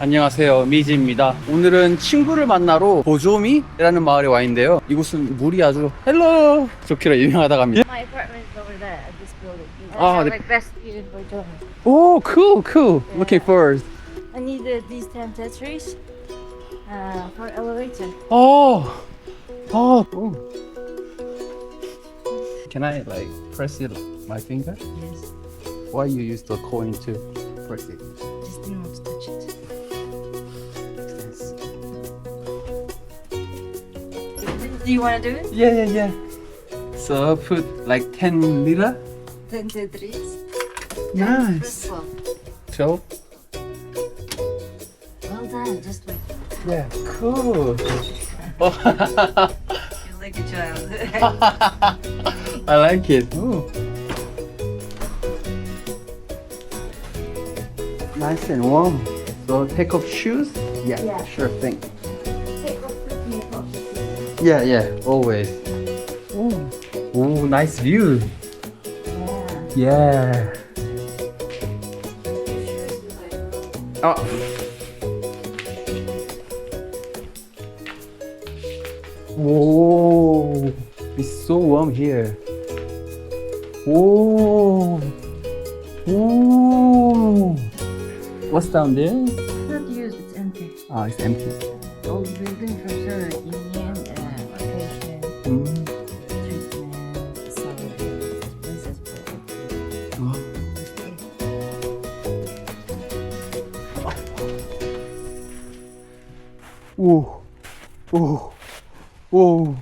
안녕하세요 미지입니다 오늘은 친구를 만나러 보조미라는 마을에 와 있는데요 이곳은 물이 아주 헬로 좋기로 유명하다고 합니다 My apartment is over there at this building. Ah, have the- like best view in Bordeaux. 오 cool cool looking forward I need uh, these 10 tetris uh, for elevator. 어, 어, 오. Can I like press it my finger? Yes. Why you use the coin to press it? Just didn't want to Do you want to do it? Yeah, yeah, yeah. So put like 10 lira. 10 tetris. Nice. Well, So well done. Just wait. yeah, cool. You're like a child. I like it. Ooh. Nice and warm. So take off shoes? Yeah, Yeah. sure thing. Yeah, yeah, always. Ooh. Ooh, nice view. Yeah. Yeah. Oh. Whoa, it's so warm here. Whoa. Whoa. What's down there? Not used, it's empty. Ah, it's empty. Old building for sure. Union, uh, patient, Mm. treatment, salary. This is for Oh. 오, 오, 오.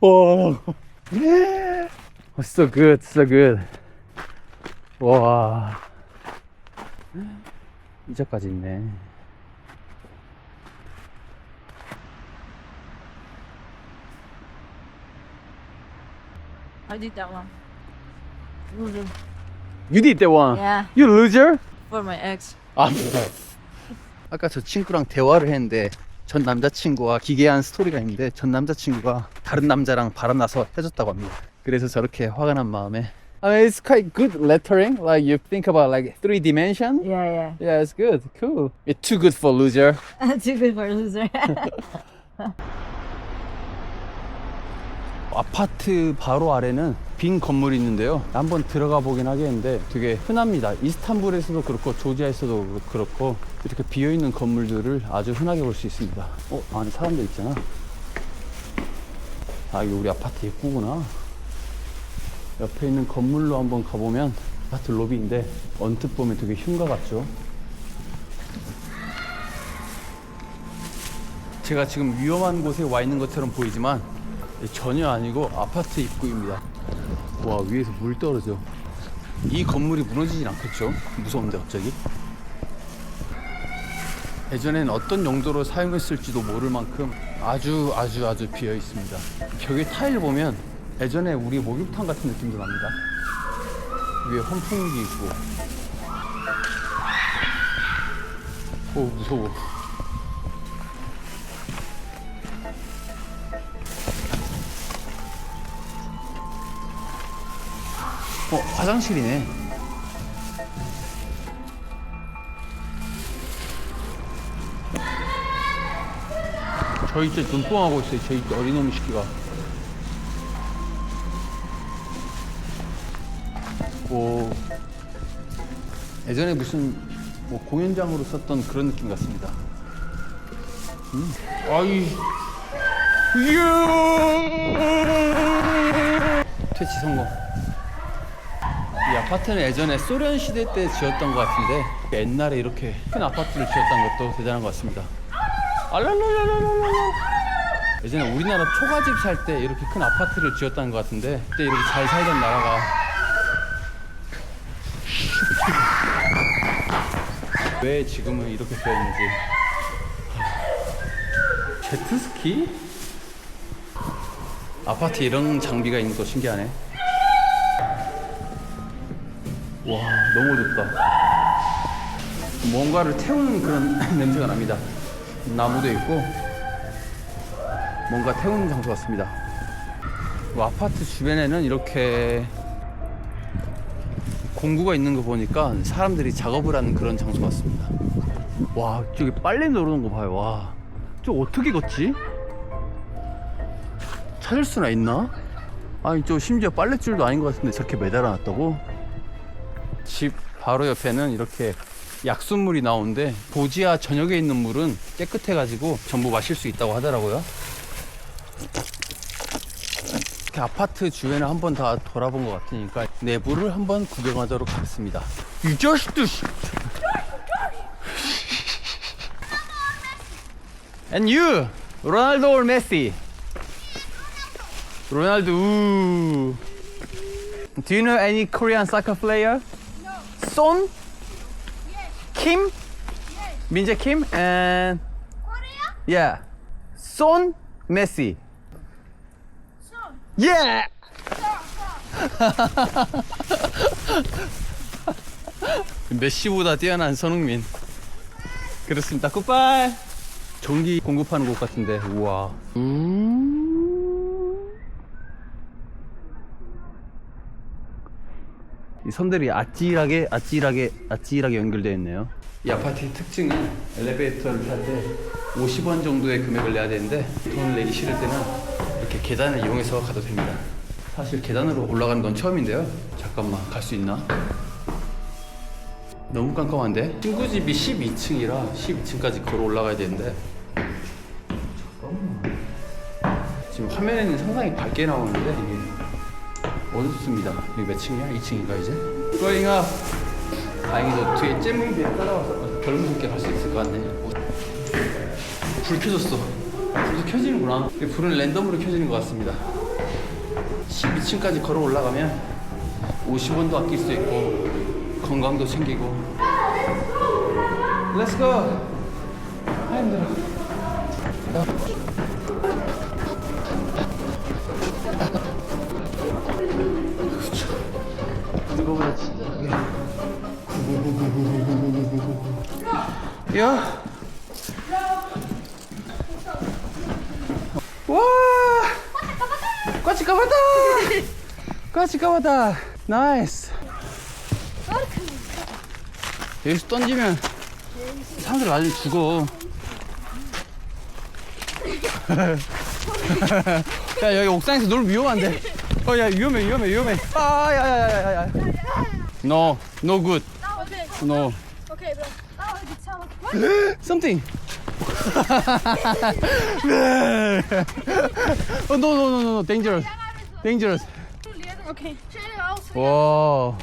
와. 예. Oh, so good, so good. 와. 이자까지 있네. I did that one. Loser. You did that one. Yeah, You loser? for my ex. 아, 아까 저 친구랑 대화를 했는데 전 남자친구와 기괴한 스토리가 있는데 전 남자친구가 다른 남자랑 바람나서 헤어졌다고 합니다. 그래서 저렇게 화가 난 마음에 I mean, it's quite good lettering. Like you think about like three dimension. Yeah, yeah. Yeah, it's good. Cool. It's too good for loser. Too good for a loser. 아파트 바로 아래는 빈 건물이 있는데요. 한번 들어가 보긴 하겠는데 되게 흔합니다. 이스탄불에서도 그렇고 조지아에서도 그렇고 이렇게 비어 있는 건물들을 아주 흔하게 볼 수 있습니다. 어 안에 사람들 있잖아. 아 이게 우리 아파트 입구구나. 옆에 있는 건물로 한번 가보면 아파트 로비인데 언뜻 보면 되게 흉가 같죠. 제가 지금 위험한 곳에 와 있는 것처럼 보이지만 전혀 아니고 아파트 입구입니다. 와 위에서 물 떨어져. 이 건물이 무너지진 않겠죠? 무서운데 갑자기. 예전엔 어떤 용도로 사용했을지도 모를 만큼 아주 아주 아주 비어 있습니다. 벽에 타일 보면 예전에 우리 목욕탕 같은 느낌도 납니다. 위에 환풍기 있고. 오 무서워. 어, 화장실이네. 저희 이제 눈뽕하고 있어요. 저희 어린놈 시키가. 오. 예전에 무슨 뭐 공연장으로 썼던 그런 느낌 같습니다. 음. 아이. 퇴치 성공. 이 아파트는 예전에 소련 시대 때 지었던 것 같은데 옛날에 이렇게 큰 아파트를 지었다는 것도 대단한 것 같습니다. 알랄랄랄랄랄라. 예전에 우리나라 초가집 살 때 이렇게 큰 아파트를 지었다는 것 같은데 그때 이렇게 잘 살던 나라가 왜 지금은 이렇게 되어 있는지 제트스키? 아파트에 이런 장비가 있는 거 신기하네. 와 너무 좋다 뭔가를 태우는 그런 냄새가 납니다 나무도 있고 뭔가 태우는 장소 같습니다 뭐 아파트 주변에는 이렇게 공구가 있는 거 보니까 사람들이 작업을 하는 그런 장소 같습니다. 와, 저기 빨래 노르는 거 봐요. 와, 저 어떻게 걷지? 찾을 수나 있나? 아니, 저 심지어 빨랫줄도 아닌 것 같은데 저렇게 매달아 놨다고? 집 바로 옆에는 이렇게 약수물이 나오는데 보지아 전역에 있는 물은 깨끗해가지고 전부 마실 수 있다고 하더라고요. 이렇게 아파트 주변을 한번 다 돌아본 것 같으니까 내부를 한번 구경하도록 하겠습니다. 이 자식들! 씨. And you, Ronaldo or Messi? Ronaldo. Ooh. Do you know any Korean soccer player? No. Son? Yes. Kim? Yes. Minje Kim and Korea? yeah. Son Messi. Yeah. 메시보다 뛰어난 손흥민. 그렇습니다. 굿바이. 전기 공급하는 곳 같은데. 우와. 음. 이 선들이 아찔하게 아찔하게 아찔하게 연결되어 있네요. 이 아파트의 특징은 엘리베이터를 탈 때 50원 정도의 금액을 내야 되는데 돈을 내기 싫을 때는 계단을 이용해서 가도 됩니다. 사실 계단으로 올라가는 건 처음인데요. 잠깐만 갈 수 있나? 너무 깜깜한데? 친구 집이 12층이라 12층까지 걸어 올라가야 되는데 잠깐만. 지금 화면에는 상당히 밝게 나오는데 이게 어둡습니다. 여기 몇 층이야? 2층인가 이제? Up. 다행히도 뒤에 잼민이들이 따라와서 별무섭게 갈 수 있을 것 같네. 어. 불 켜졌어. 불도 켜지는구나. 이 불은 랜덤으로 켜지는 것 같습니다. 12층까지 걸어 올라가면 50원도 아낄 수 있고 건강도 챙기고. Let's go. 아 힘들어. 이거보다 진짜 야. 와. 까치 까봤다. 까치 까봤다. 나이스. 여기서 던지면 사람들 난리 죽어. 야 여기 옥상에서 놀면 위험한데. 어 야 위험해 위험해 위험해. 아 야야야야야. No no good. No. Okay, bro. Oh, Something. 네. oh, no, no, no, no, dangerous. Dangerous. Okay. 와.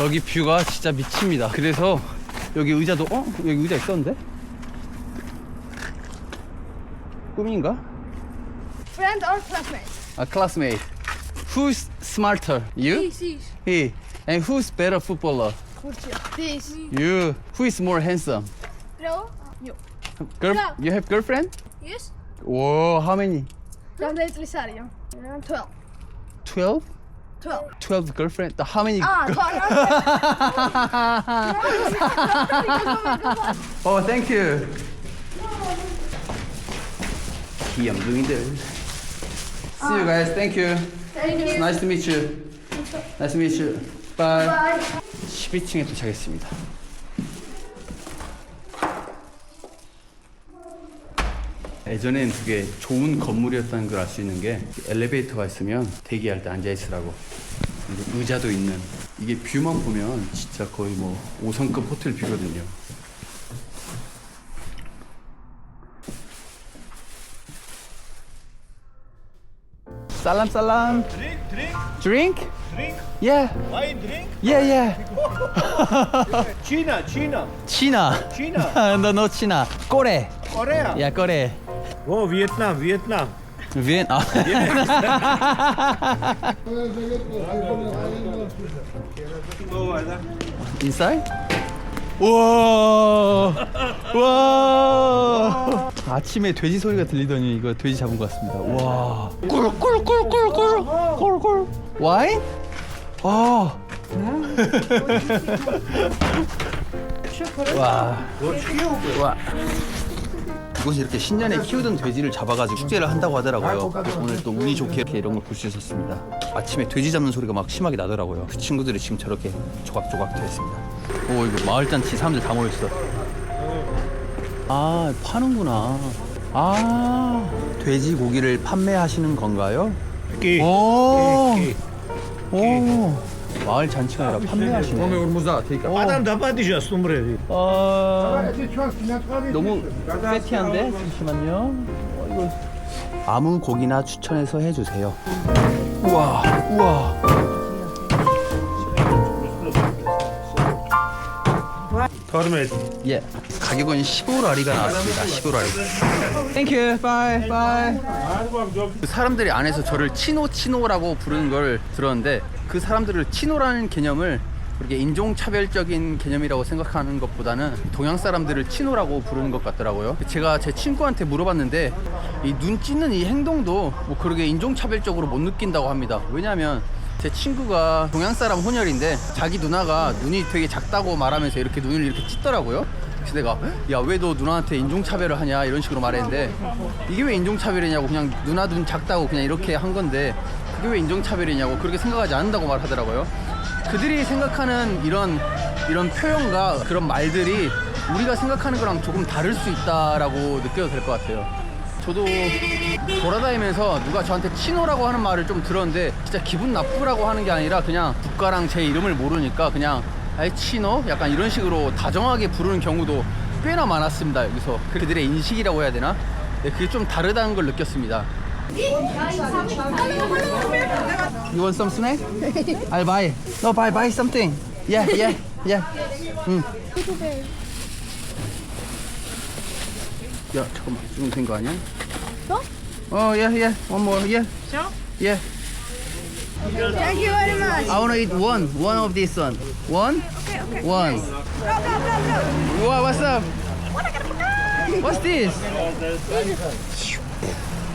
여기 뷰가 진짜 미칩니다. 그래서 여기 의자도, 어? 여기 의자 있었는데? 꿈인가? Friend or classmate? A classmate. Who's smarter? You? This. He. And who's better footballer? This. You. Who is more handsome? Bro? You. Girl, Yeah. you have girlfriend? Yes? Whoa, how many? Dan heter Lisario. I'm 12. 12? 12. 12 girlfriend? How many? Ah. Oh, thank you. 귀염둥이들. See you guys. Thank you. Thank you. Nice to meet you. Nice to meet you. Bye. Bye. 12층에 도착했습니다. 예전엔 되게 좋은 건물이었다는 걸 알 수 있는 게 엘리베이터가 있으면 대기할 때 앉아 있으라고 그리고 의자도 있는 이게 뷰만 보면 진짜 거의 뭐 5성급 호텔 뷰거든요. 살람 살람. Drink, drink, Drink? drink. Yeah. Wine, drink. Yeah, yeah. China, China, China. China. no, no China. Korea. Korea. Yeah, Korea. 오 위에트남 위에트남 위엔 아 인사이? 와! 와! 아침에 돼지 소리가 들리더니 이거 돼지 잡은 것 같습니다 와! 꿀꿀꿀꿀꿀꿀꿀 와인? 와 와. 와. 이곳은 이렇게 신년에 키우던 돼지를 잡아가지고 축제를 한다고 하더라고요. 그래서 오늘 또 운이 좋게 이렇게 이런 걸 볼 수 있었습니다. 아침에 돼지 잡는 소리가 막 심하게 나더라고요. 그 친구들이 지금 저렇게 조각조각 되어 있습니다. 오 이거 마을 잔치 사람들 다 모여 있어. 아 파는구나. 아 돼지 고기를 판매하시는 건가요? Ki. 오. Ki. 오 마을 잔치가 아니라 판매하시네. Adam dapat diyeceğiz numara. 어... 너무 세티한데? 잠시만요. 어, 이거... 아무 고기나 추천해서 해주세요. 우와, 우와. Tarmet. 예. 가격은 15라리가 나왔습니다. 15라리. 땡큐. 바이, 바이. 그 사람들이 안에서 저를 치노 치노라고 부르는 걸 들었는데 그 사람들을 치노라는 개념을 그렇게 인종차별적인 개념이라고 생각하는 것보다는 동양 사람들을 치노라고 부르는 것 같더라고요. 제가 제 친구한테 물어봤는데 이 눈 찢는 이 행동도 뭐 그렇게 인종차별적으로 못 느낀다고 합니다. 왜냐하면 제 친구가 동양 사람 혼혈인데 자기 누나가 눈이 되게 작다고 말하면서 이렇게 눈을 이렇게 찢더라고요. 그래서 내가 야 왜 너 누나한테 인종차별을 하냐 이런 식으로 말했는데 이게 왜 인종차별이냐고 그냥 누나 눈 작다고 그냥 이렇게 한 건데 그게 왜 인종차별이냐고 그렇게 생각하지 않는다고 말하더라고요. 그들이 생각하는 이런 이런 표현과 그런 말들이 우리가 생각하는 거랑 조금 다를 수 있다라고 느껴도 될 것 같아요. 저도 돌아다니면서 누가 저한테 치노라고 하는 말을 좀 들었는데 진짜 기분 나쁘라고 하는 게 아니라 그냥 국가랑 제 이름을 모르니까 그냥 아이 치노? 약간 이런 식으로 다정하게 부르는 경우도 꽤나 많았습니다 여기서 그들의 인식이라고 해야 되나? 네, 그게 좀 다르다는 걸 느꼈습니다 You want some snack? I'll buy. No, buy, buy something. Yeah, yeah, yeah. 응. 야, 잠깐만. 지금 된 거 아니야? 또? 어, yeah, yeah. One more. Yeah. Sure? Yeah. Thank you very much. I wanna eat one. One of this one. One? Okay, okay. One. Go, go, go, go. Wow, what's up? What's this?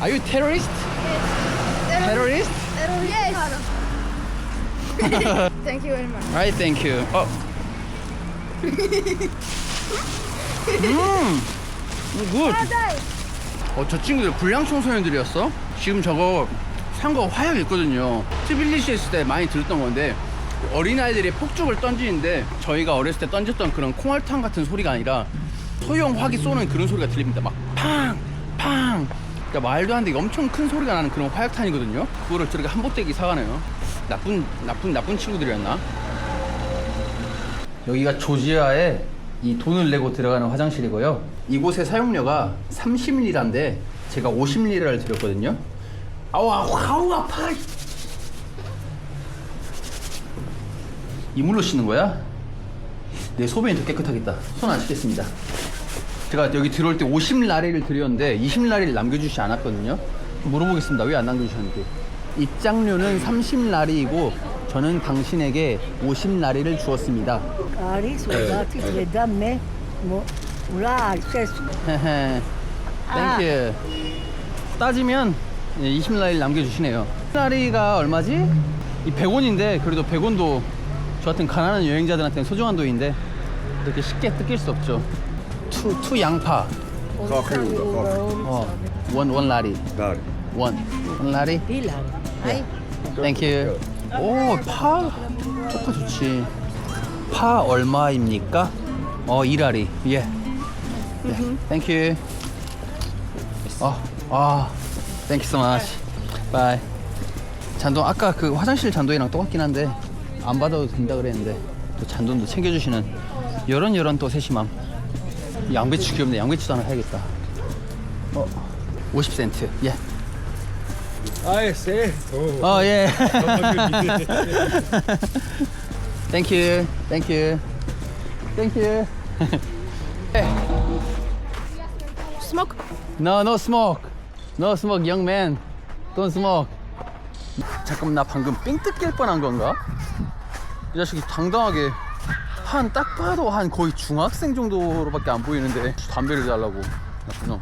Are you terrorist? Terrorist? Yes. Thank you very much. Right, thank you. 어. 음, 굿. 어, 저 친구들 불량 청소년들이었어? 지금 저거 산 거 화약 있거든요. 트빌리시 있을 때 많이 들었던 건데 어린아이들이 폭죽을 던지는데 저희가 어렸을 때 던졌던 그런 콩알탕 같은 소리가 아니라 소형 화기 쏘는 그런 소리가 들립니다. 막 팡! 팡! 그러니까 말도 안 되게 엄청 큰 소리가 나는 그런 화약탄이거든요. 그거를 저렇게 한보떼기 사가네요. 나쁜 나쁜 나쁜 친구들이었나? 여기가 조지아에 이 돈을 내고 들어가는 화장실이고요. 이곳의 사용료가 30리라인데 제가 50리라를 드렸거든요. 아우 아우 아파. 이물로 씻는 거야? 내 소변이 더 깨끗하겠다. 손 안 씻겠습니다. 제가 여기 들어올 때 50라리를 드렸는데 20라리를 남겨주시 않았거든요. 물어보겠습니다. 왜 안 남겨주셨는지. 입장료는 30라리이고 저는 당신에게 50라리를 주었습니다. Ari, soldati, mo, ura, acesso. 땡큐. 따지면 20라리 남겨주시네요. 10라리가 얼마지? 이 100원인데 그래도 100원도 저 같은 가난한 여행자들한테는 소중한 돈인데 이렇게 쉽게 뜯길 수 없죠. 투, 투 양파. 어, 원, 원 라리. 원. 원 라리. Pilar. 땡큐. 오, 파. 쪽파 좋지. 파 얼마입니까? 어, 2라리. 예. 예. 땡큐. 어, 아. 땡큐 so much. 바이. 잔돈 아까 그 화장실 잔돈이랑 똑같긴 한데 안 받아도 된다 그랬는데 또 잔돈도 챙겨 주시는 이런 이런 또 세심함. 양배추 귀엽네. 양배추도 하나 사야겠다. 어, 50센트. 예. Ay, sí. Oh. 어, 예. 땡큐. 땡큐. 땡큐. Smoke. No, no smoke. No smoke, young man. Don't smoke. 잠깐 나 방금 삥 뜯길 뻔한 건가? 이 자식이 당당하게 한 딱 봐도 한 거의 중학생 정도로밖에 안 보이는데 담배를 달라고 나쁜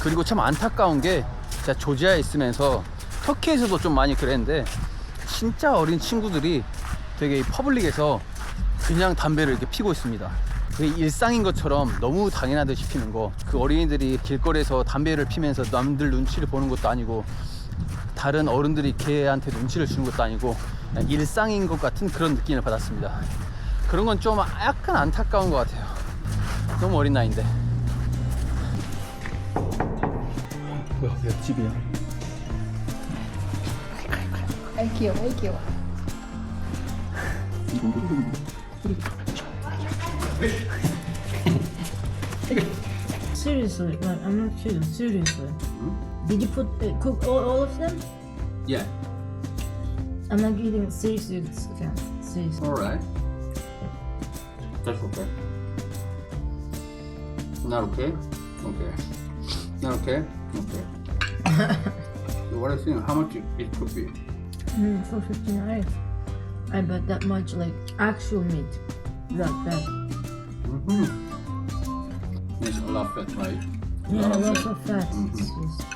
그리고 참 안타까운 게 제가 조지아에 있으면서 터키에서도 좀 많이 그랬는데 진짜 어린 친구들이 되게 이 퍼블릭에서 그냥 담배를 이렇게 피고 있습니다. 그게 일상인 것처럼 너무 당연하듯이 피는 거. 그 어린이들이 길거리에서 담배를 피면서 남들 눈치를 보는 것도 아니고 다른 어른들이 걔한테 눈치를 주는 것도 아니고 일상인 것 같은 그런 느낌을 받았습니다. 그런 건 좀 약간 안타까운 것 같아요. 너무 어린 나이인데. 뭐야, 옆집이야. Ai 귀여워, ai 귀여워. Seriously, like I'm not kidding. Seriously. Did you put uh, cook all, all of them? Yeah. I'm not kidding. Seriously, it's okay. Seriously. Alright. That's okay. Not okay? Okay. Not okay? Okay. so what I think, how much it could be? Mm, for 59. I bet that much like actual meat. That that. Mm-hmm. There's a lot of fat, right? Yeah, lot of lots fat. of fat. It's just-